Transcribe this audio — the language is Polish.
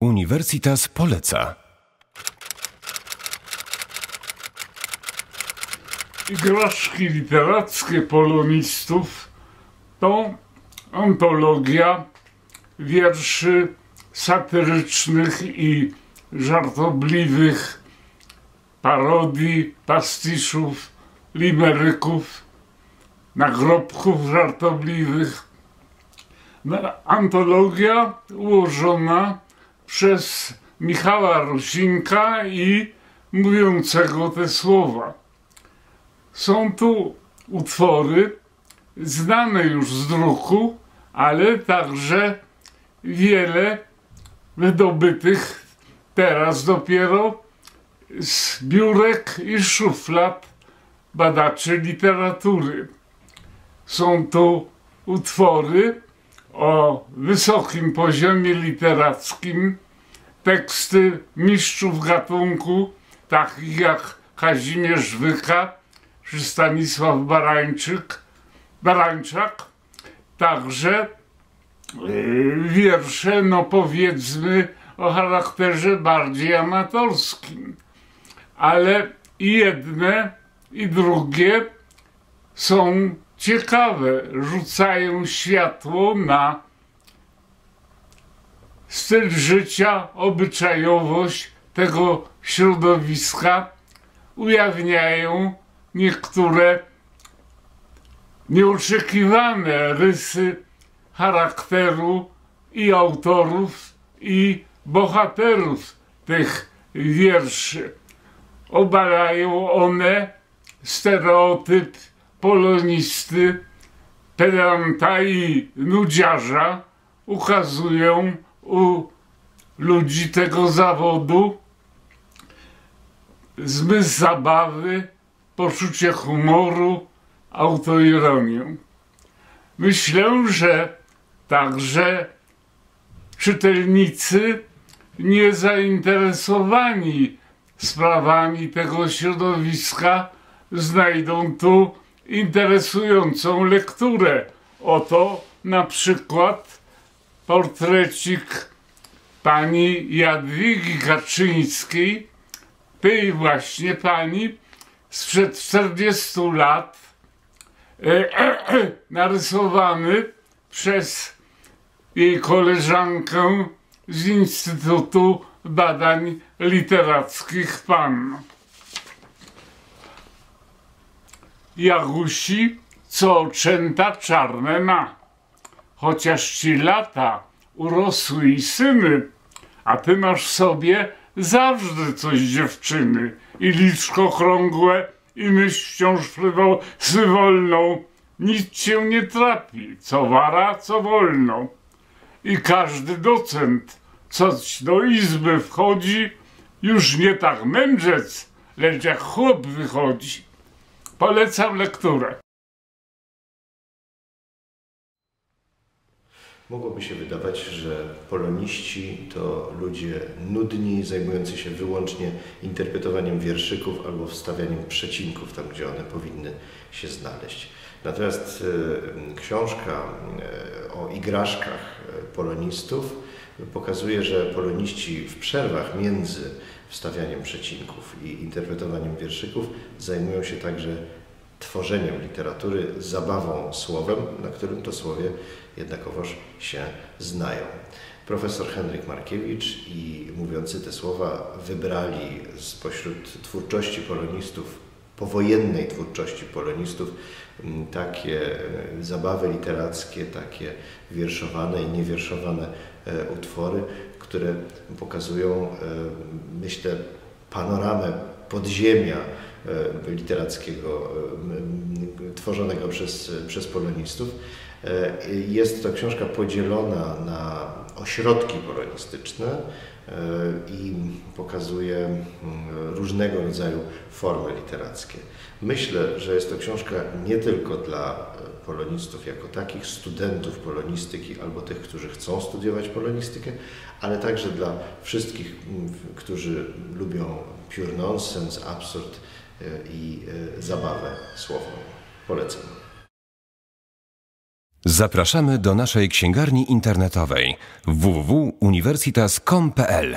Uniwersytas poleca. Igraszki literackie polonistów to antologia wierszy satyrycznych i żartobliwych, parodii, pastiszów, limeryków, nagrobków żartobliwych. Antologia ułożona przez Michała Rosinka i mówiącego te słowa. Są tu utwory znane już z druku, ale także wiele wydobytych teraz dopiero z biurek i szuflad badaczy literatury. Są tu utwory o wysokim poziomie literackim, teksty mistrzów gatunku, takich jak Kazimierz Wyka czy Stanisław Barańczyk, Barańczak, także y, wiersze, no powiedzmy, o charakterze bardziej amatorskim. Ale i jedne, i drugie są ciekawe, rzucają światło na styl życia, obyczajowość tego środowiska, ujawniają niektóre nieoczekiwane rysy charakteru i autorów, i bohaterów tych wierszy. Obalają one stereotyp polonisty, pedanta i nudziarza, ukazują u ludzi tego zawodu zmysł zabawy, poczucie humoru, autoironię. Myślę, że także czytelnicy niezainteresowani sprawami tego środowiska znajdą tu interesującą lekturę. Oto na przykład portrecik pani Jadwigi Kaczyńskiej, tej właśnie pani sprzed 40 lat, e, e, e, narysowany przez jej koleżankę z Instytutu Badań Literackich PAN. Jagusi, co oczęta czarne ma, chociaż ci lata urosły i syny, a ty masz sobie zawsze coś dziewczyny. I liczko krągłe i myśl wciąż frywolną, nic cię nie trapi, co wara, co wolno. I każdy docent, co do izby wchodzi, już nie tak mędrzec, lecz jak chłop wychodzi. Polecam lekturę. Mogłoby się wydawać, że poloniści to ludzie nudni, zajmujący się wyłącznie interpretowaniem wierszyków albo wstawianiem przecinków tam, gdzie one powinny się znaleźć. Natomiast e, książka e, o igraszkach e, polonistów pokazuje, że poloniści w przerwach między wstawianiem przecinków i interpretowaniem wierszyków zajmują się także tworzeniem literatury, zabawą słowem, na którym to słowie jednakowoż się znają. Profesor Henryk Markiewicz i mówiący te słowa wybrali spośród twórczości polonistów, powojennej twórczości polonistów, takie e, zabawy literackie, takie wierszowane i niewierszowane e, utwory, które pokazują, e, myślę, panoramę podziemia literackiego tworzonego przez, przez polonistów. Jest to książka podzielona na ośrodki polonistyczne i pokazuje różnego rodzaju formy literackie. Myślę, że jest to książka nie tylko dla e, polonistów jako takich, studentów polonistyki albo tych, którzy chcą studiować polonistykę, ale także dla wszystkich, którzy lubią pure nonsense, absurd e, i e, zabawę słowną. Polecam. Zapraszamy do naszej księgarni internetowej www.universitas.com.pl